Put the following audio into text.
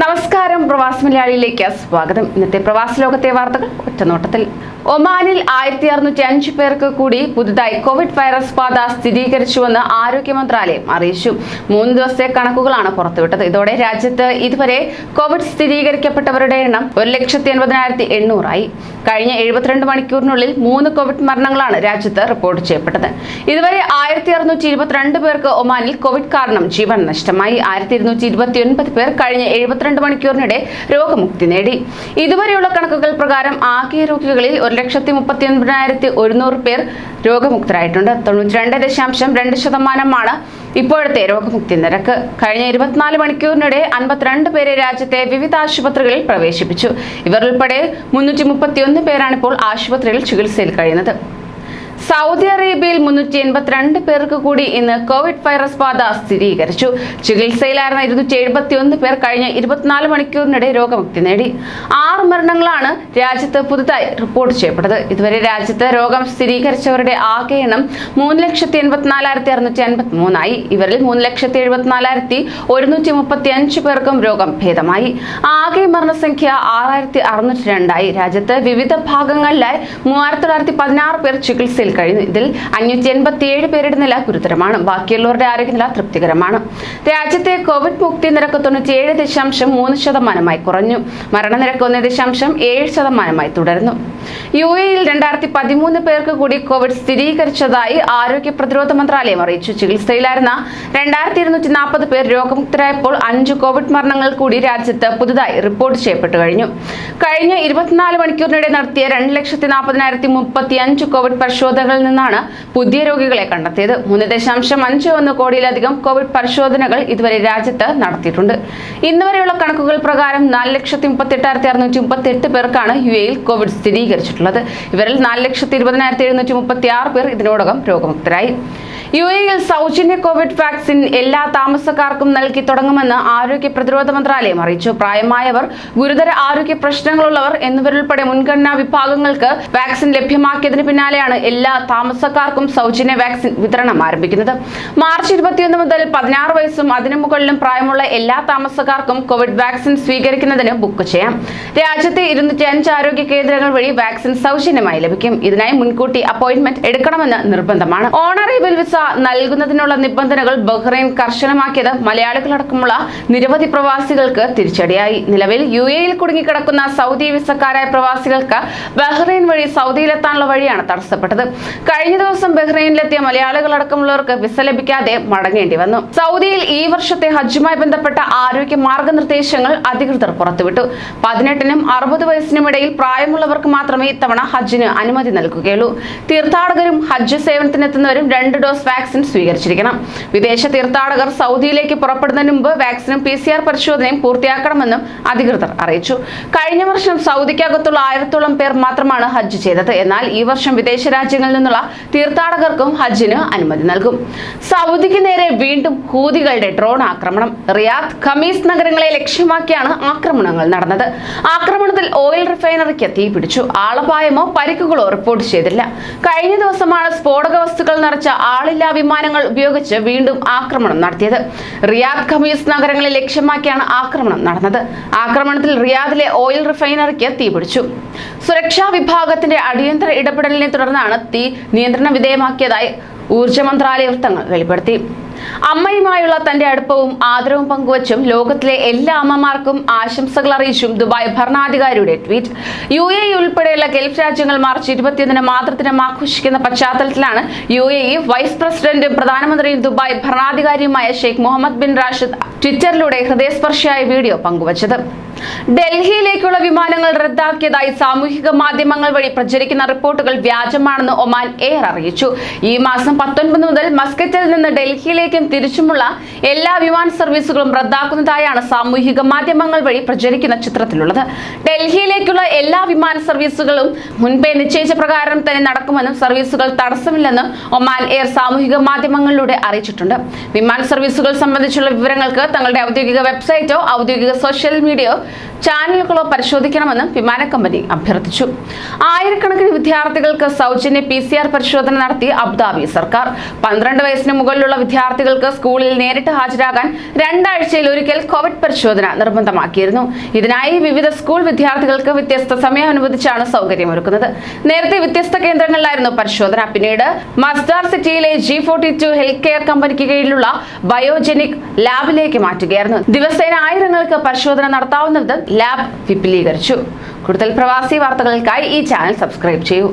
നമസ്കാരം പ്രവാസി മലയാളിയിലേക്ക് സ്വാഗതം. ഇന്നത്തെ പ്രവാസ ലോകത്തെ വാർത്തകൾ ഒറ്റനോട്ടത്തിൽ. ഒമാനിൽ ആയിരത്തി അറുന്നൂറ്റി അഞ്ച് പേർക്ക് കൂടി പുതുതായി കോവിഡ് വൈറസ് ബാധ സ്ഥിരീകരിച്ചുവെന്ന് ആരോഗ്യ മന്ത്രാലയം അറിയിച്ചു. മൂന്ന് ദിവസത്തെ കണക്കുകളാണ് പുറത്തുവിട്ടത്. ഇതോടെ രാജ്യത്ത് ഇതുവരെ കോവിഡ് സ്ഥിരീകരിക്കപ്പെട്ടവരുടെ എണ്ണം ഒരു ലക്ഷത്തി എൺപതിനായിരത്തി എണ്ണൂറായി. കഴിഞ്ഞ എഴുപത്തിരണ്ട് മണിക്കൂറിനുള്ളിൽ മൂന്ന് കോവിഡ് മരണങ്ങളാണ് രാജ്യത്ത് റിപ്പോർട്ട് ചെയ്യപ്പെട്ടത്. ഇതുവരെ ആയിരത്തി അറുന്നൂറ്റി ഇരുപത്തിരണ്ട് പേർക്ക് ഒമാനിൽ കോവിഡ് കാരണം ജീവൻ നഷ്ടമായി. ആയിരത്തി ഇരുന്നൂറ്റി ഇരുപത്തി ഒൻപത് പേർ കഴിഞ്ഞ എഴുപത്തിരണ്ട് മണിക്കൂറിനിടെ രോഗമുക്തി നേടി. ഇതുവരെയുള്ള കണക്കുകൾ പ്രകാരം ആകെ രോഗികളിൽ ഒരു ലക്ഷത്തി മുപ്പത്തി ഒൻപതിനായിരത്തി ഒരുന്നൂറ് പേർ രോഗമുക്തരായിട്ടുണ്ട്. തൊണ്ണൂറ്റി രണ്ട് ദശാംശം രണ്ട് ശതമാനമാണ് ഇപ്പോഴത്തെ രോഗമുക്തി നിരക്ക്. കഴിഞ്ഞ ഇരുപത്തിനാല് മണിക്കൂറിനിടെ അൻപത്തിരണ്ട് പേരെ രാജ്യത്തെ വിവിധ ആശുപത്രികളിൽ പ്രവേശിപ്പിച്ചു. ഇവർ ഉൾപ്പെടെ മുന്നൂറ്റി മുപ്പത്തിയൊന്ന് പേരാണ് ഇപ്പോൾ ആശുപത്രിയിൽ ചികിത്സയിൽ കഴിയുന്നത്. സൗദി അറേബ്യയിൽ മുന്നൂറ്റി എൺപത്തിരണ്ട് പേർക്ക് കൂടി ഇന്ന് കോവിഡ് വൈറസ് ബാധ സ്ഥിരീകരിച്ചു. ചികിത്സയിലായിരുന്ന ഇരുന്നൂറ്റി എഴുപത്തി ഒന്ന് പേർ കഴിഞ്ഞ ഇരുപത്തിനാല് മണിക്കൂറിനിടെ രോഗമുക്തി നേടി. ആറ് മരണങ്ങളാണ് രാജ്യത്ത് പുതുതായി റിപ്പോർട്ട് ചെയ്യപ്പെട്ടത്. ഇതുവരെ രാജ്യത്ത് രോഗം സ്ഥിരീകരിച്ചവരുടെ ആകെ എണ്ണം മൂന്ന് ലക്ഷത്തി എൺപത്തിനാലായിരത്തി അറുന്നൂറ്റി അൻപത്തി മൂന്നായി ഇവരിൽ മൂന്ന് ലക്ഷത്തി എഴുപത്തിനാലായിരത്തി ഒരുന്നൂറ്റി മുപ്പത്തി അഞ്ച് പേർക്കും രോഗം ഭേദമായി. ആകെ മരണസംഖ്യ ആറായിരത്തി അറുന്നൂറ്റി രണ്ടായി. രാജ്യത്ത് വിവിധ ഭാഗങ്ങളിലായി മൂവായിരത്തി തൊള്ളായിരത്തി പതിനാറ് പേർ ചികിത്സയിൽ കഴിയുന്നു ഇതിൽ അഞ്ഞൂറ്റി എൺപത്തി ഏഴ് പേരുടെ നില ഗുരുതരമാണ്. ബാക്കിയുള്ളവരുടെ ആരോഗ്യനില തൃപ്തികരമാണ്. രാജ്യത്തെ കോവിഡ് മുക്തി നിരക്ക് തൊണ്ണൂറ്റിയേഴ് ദശാംശം മൂന്ന് ശതമാനമായി കുറഞ്ഞു. മരണനിരക്ക് ഒന്ന് ദശാംശം ഏഴ് ശതമാനമായി തുടരുന്നു. യു എയിൽ രണ്ടായിരത്തി പതിമൂന്ന് പേർക്ക് കൂടി കോവിഡ് സ്ഥിരീകരിച്ചതായി ആരോഗ്യ പ്രതിരോധ മന്ത്രാലയം അറിയിച്ചു. ചികിത്സയിലായിരുന്ന രണ്ടായിരത്തി ഇരുന്നൂറ്റി നാൽപ്പത് പേർ രോഗമുക്തരായപ്പോൾ അഞ്ച് കോവിഡ് മരണങ്ങൾ കൂടി രാജ്യത്ത് പുതുതായി റിപ്പോർട്ട് ചെയ്യപ്പെട്ടു കഴിഞ്ഞു. കഴിഞ്ഞ ഇരുപത്തിനാല് മണിക്കൂറിനിടെ നടത്തിയ രണ്ട് ലക്ഷത്തി നാൽപ്പതിനായിരത്തി മുപ്പത്തി അഞ്ച് കോവിഡ് പരിശോധനകളിൽ നിന്നാണ് പുതിയ രോഗികളെ കണ്ടെത്തിയത്. മൂന്ന് ദശാംശം അഞ്ച് ഒന്ന് കോടിയിലധികം കോവിഡ് പരിശോധനകൾ ഇതുവരെ രാജ്യത്ത് നടത്തിയിട്ടുണ്ട്. ഇന്ന് വരെയുള്ള കണക്കുകൾ പ്രകാരം നാല് ലക്ഷത്തി മുപ്പത്തി എട്ടായിരത്തി അറുന്നൂറ്റി മുപ്പത്തി എട്ട് പേർക്കാണ് യു എയിൽ കോവിഡ് സ്ഥിരീകരിച്ചിട്ടുള്ളത്. ഇവരിൽ നാല് ലക്ഷത്തി ഇരുപതിനായിരത്തി എഴുന്നൂറ്റി മുപ്പത്തി ആറ് പേർ ഇതിനോടകം രോഗമുക്തരായി. യു എയിൽ സൗജന്യ കോവിഡ് വാക്സിൻ എല്ലാ താമസക്കാർക്കും നൽകി തുടങ്ങുമെന്ന് ആരോഗ്യ പ്രതിരോധ മന്ത്രാലയം അറിയിച്ചു. പ്രായമായവർ ഗുരുതര ആരോഗ്യ പ്രശ്നങ്ങളുള്ളവർ എന്നിവരുൾപ്പെടെ മുൻഗണനാ വിഭാഗങ്ങൾക്ക് വാക്സിൻ ലഭ്യമാക്കിയതിന് പിന്നാലെയാണ് എല്ലാ താമസക്കാർക്കും സൗജന്യ വാക്സിൻ വിതരണം ആരംഭിക്കുന്നത്. മാർച്ച് ഇരുപത്തിയൊന്ന് മുതൽ പതിനാറ് വയസ്സും അതിനു മുകളിലും പ്രായമുള്ള എല്ലാ താമസക്കാർക്കും കോവിഡ് വാക്സിൻ സ്വീകരിക്കുന്നതിന് ബുക്ക് ചെയ്യാം. രാജ്യത്തെ ഇരുന്നൂറ്റി അഞ്ച് ആരോഗ്യ കേന്ദ്രങ്ങൾ വഴി വാക്സിൻ സൗജന്യമായി ലഭിക്കും. ഇതിനായി മുൻകൂട്ടി അപ്പോയിന്റ്മെന്റ് എടുക്കണമെന്ന് നിർബന്ധമാണ്. ഓണറേബിൾ വിസ നൽകുന്നതിനുള്ള നിബന്ധനകൾ ബഹ്റൈൻ കർശനമാക്കിയത് മലയാളികളടക്കമുള്ള നിരവധി പ്രവാസികൾക്ക് തിരിച്ചടിയായി. നിലവിൽ യു എയിൽ കുടുങ്ങിക്കിടക്കുന്ന സൗദി വിസക്കാരായ പ്രവാസികൾക്ക് ബഹ്റൈൻ വഴി സൗദിയിലെത്താനുള്ള വഴിയാണ് തടസ്സപ്പെട്ടത്. കഴിഞ്ഞ ദിവസം ബഹ്റൈനിലെത്തിയ മലയാളികളടക്കമുള്ളവർക്ക് വിസ ലഭിക്കാതെ മടങ്ങേണ്ടി വന്നു. സൗദിയിൽ ഈ വർഷത്തെ ഹജ്ജുമായി ബന്ധപ്പെട്ട ആരോഗ്യ മാർഗനിർദ്ദേശങ്ങൾ അധികൃതർ പുറത്തുവിട്ടു. പതിനെട്ടിനും അറുപത് വയസ്സിനുമിടയിൽ പ്രായമുള്ളവർക്ക് മാത്രമേ ഇത്തവണ ഹജ്ജിന് അനുമതി നൽകുകയുള്ളൂ. തീർത്ഥാടകരും ഹജ്ജ് സേവനത്തിനെത്തുന്നവരും രണ്ട് ഡോസ് വാക്സിൻ സ്വീകരിച്ചിരിക്കണം. വിദേശ തീർത്ഥാടകർ സൗദിയിലേക്ക് പുറപ്പെടുന്നതിന് മുമ്പ് വാക്സിനും പി സി ആർ പരിശോധനയും പൂർത്തിയാക്കണമെന്നും അധികൃതർ അറിയിച്ചു. കഴിഞ്ഞ വർഷം സൗദിക്കകത്തുള്ള ആയിരത്തോളം പേർ മാത്രമാണ് ഹജ്ജ് ചെയ്തത്. എന്നാൽ ഈ വർഷം വിദേശ രാജ്യങ്ങളിൽ നിന്നുള്ള തീർത്ഥാടകർക്കും ഹജ്ജിന് അനുമതി നൽകും. സൗദിക്ക് നേരെ വീണ്ടും ഹൂതികളുടെ ഡ്രോൺ ആക്രമണം. റിയാദ് ഖമീസ് നഗരങ്ങളെ ലക്ഷ്യമാക്കിയാണ് ആക്രമണങ്ങൾ നടന്നത്. ആക്രമണത്തിൽ ഓയിൽ റിഫൈനറിക്ക് തീ തീപിടിച്ചു ആളപായമോ പരിക്കുകളോ റിപ്പോർട്ട് ചെയ്തില്ല. കഴിഞ്ഞ ദിവസമാണ് സ്ഫോടക വസ്തുക്കൾ നിറച്ച ആളില്ലാ വിമാനങ്ങൾ ഉപയോഗിച്ച് വീണ്ടും ആക്രമണം നടത്തിയത്. റിയാദ് ഖമീസ് നഗരങ്ങളെ ലക്ഷ്യമാക്കിയാണ് ആക്രമണം നടന്നത്. ആക്രമണത്തിൽ റിയാദിലെ ഓയിൽ റിഫൈനറിക്ക് തീപിടിച്ചു സുരക്ഷാ വിഭാഗത്തിന്റെ അടിയന്തര ഇടപെടലിനെ തുടർന്നാണ് തീ നിയന്ത്രണ വിധേയമാക്കിയതായി ഊർജ മന്ത്രാലയ വൃത്തങ്ങൾ വെളിപ്പെടുത്തി. അമ്മയുമായുള്ള തന്റെ അടുപ്പവും ആദരവും പങ്കുവച്ചും ലോകത്തിലെ എല്ലാ അമ്മമാർക്കും ആശംസകൾ അറിയിച്ചും ദുബായ് ഭരണാധികാരിയുടെ ട്വീറ്റ്. യു എ ഉൾപ്പെടെയുള്ള ഗൾഫ് രാജ്യങ്ങൾ മാർച്ച് ഇരുപത്തിയൊന്നിന് മാതൃദിനം ആഘോഷിക്കുന്ന പശ്ചാത്തലത്തിലാണ് യു എ വൈസ് പ്രസിഡന്റും പ്രധാനമന്ത്രിയും ദുബായ് ഭരണാധികാരിയുമായ ഷെയ്ഖ് മുഹമ്മദ് ബിൻ റാഷിദ് ട്വിറ്ററിലൂടെ ഹൃദയസ്പർശിയായ വീഡിയോ പങ്കുവച്ചത്. ഡൽഹിയിലേക്കുള്ള വിമാനങ്ങൾ റദ്ദാക്കിയതായി സാമൂഹിക മാധ്യമങ്ങൾ വഴി പ്രചരിക്കുന്ന റിപ്പോർട്ടുകൾ വ്യാജമാണെന്ന് ഒമാൻ എയർ അറിയിച്ചു. ഈ മാസം പത്തൊൻപത് മുതൽ മസ്കറ്റിൽ നിന്ന് ഡൽഹിയിലേക്കും തിരിച്ചുമുള്ള എല്ലാ വിമാന സർവീസുകളും റദ്ദാക്കുന്നതായാണ് സാമൂഹിക മാധ്യമങ്ങൾ വഴി പ്രചരിക്കുന്ന ചിത്രത്തിലുള്ളത്. ഡൽഹിയിലേക്കുള്ള എല്ലാ വിമാന സർവീസുകളും മുൻപേ നിശ്ചയിച്ച പ്രകാരം തന്നെ നടക്കുമെന്നും സർവീസുകൾ തടസ്സമില്ലെന്നും ഒമാൻ എയർ സാമൂഹിക മാധ്യമങ്ങളിലൂടെ അറിയിച്ചിട്ടുണ്ട്. വിമാന സർവീസുകൾ സംബന്ധിച്ചുള്ള വിവരങ്ങൾക്ക് തങ്ങളുടെ ഔദ്യോഗിക വെബ്സൈറ്റോ ഔദ്യോഗിക സോഷ്യൽ മീഡിയയോ ചാനലുകളോ പരിശോധിക്കണമെന്നും വിമാന കമ്പനി അഭ്യർത്ഥിച്ചു. ആയിരക്കണക്കിന് വിദ്യാർത്ഥികൾക്ക് സൗജന്യ പി സി ആർ പരിശോധന നടത്തി അബുദാബി സർക്കാർ. പന്ത്രണ്ട് വയസ്സിന് മുകളിലുള്ള വിദ്യാർത്ഥികൾക്ക് സ്കൂളിൽ നേരിട്ട് ഹാജരാകാൻ രണ്ടാഴ്ചയിൽ ഒരിക്കൽ കോവിഡ് പരിശോധന നിർബന്ധമാക്കിയിരുന്നു. ഇതിനായി വിവിധ സ്കൂൾ വിദ്യാർത്ഥികൾക്ക് വ്യത്യസ്ത സമയം അനുവദിച്ചാണ് സൗകര്യമൊരുക്കുന്നത്. നേരത്തെ വ്യത്യസ്ത കേന്ദ്രങ്ങളിലായിരുന്നു പരിശോധന. പിന്നീട് മസ്ദാർ സിറ്റിയിലെ G forty two health care കമ്പനിക്ക് കീഴിലുള്ള ബയോജെനിക് ലാബിലേക്ക് മാറ്റുകയായിരുന്നു. ദിവസേന ആയിരങ്ങൾക്ക് പരിശോധന നടത്താവുന്ന വിധം ലാബ് വിപുലീകരിച്ചു. കൂടുതൽ പ്രവാസി വാർത്തകൾക്കായി ഈ ചാനൽ സബ്സ്ക്രൈബ് ചെയ്യൂ.